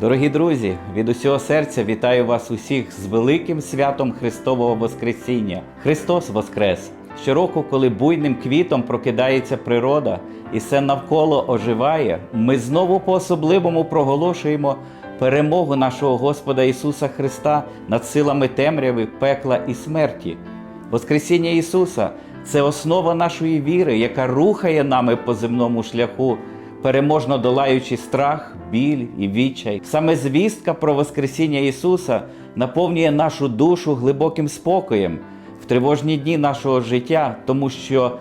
Дорогі друзі, від усього серця вітаю вас усіх з великим святом Христового Воскресіння. Христос Воскрес! Щороку, коли буйним квітом прокидається природа і все навколо оживає, ми знову по-особливому проголошуємо перемогу нашого Господа Ісуса Христа над силами темряви, пекла і смерті. Воскресіння Ісуса це основа нашої віри, яка рухає нами по земному шляху, переможно долаючи страх, біль і відчай. Саме звістка про Воскресіння Ісуса наповнює нашу душу глибоким спокоєм в тривожні дні нашого життя, тому що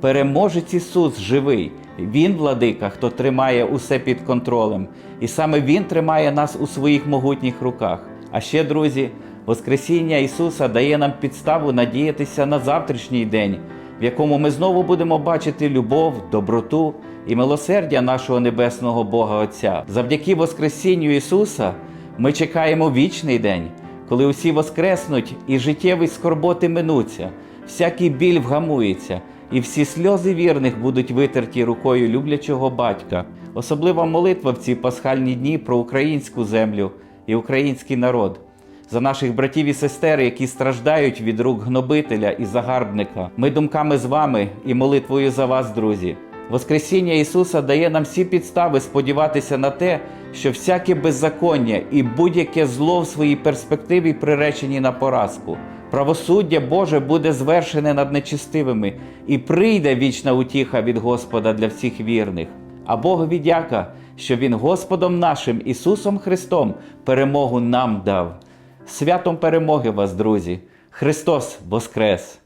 переможець Ісус живий. Він, владика, хто тримає усе під контролем, і саме Він тримає нас у своїх могутніх руках. А ще, друзі, Воскресіння Ісуса дає нам підставу надіятися на завтрашній день, в якому ми знову будемо бачити любов, доброту і милосердя нашого небесного Бога Отця. Завдяки Воскресінню Ісуса ми чекаємо вічний день, коли усі воскреснуть і життєві скорботи минуться, всякий біль вгамується, і всі сльози вірних будуть витерті рукою люблячого батька. Особлива молитва в ці пасхальні дні про українську землю і український народ за наших братів і сестер, які страждають від рук гнобителя і загарбника. Ми думками з вами і молитвою за вас, друзі. Воскресіння Ісуса дає нам всі підстави сподіватися на те, що всяке беззаконня і будь-яке зло в своїй перспективі приречені на поразку. Правосуддя Боже буде звершене над нечистивими, і прийде вічна утіха від Господа для всіх вірних. А Богові дяка, що Він Господом нашим Ісусом Христом перемогу нам дав. Святом перемоги вас, друзі! Христос Воскрес!